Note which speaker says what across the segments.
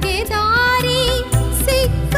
Speaker 1: ಬಗೆದಾರಿ ಸಿಕ್ಕ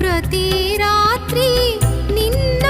Speaker 1: ప్రతి రాత్రి నిన్న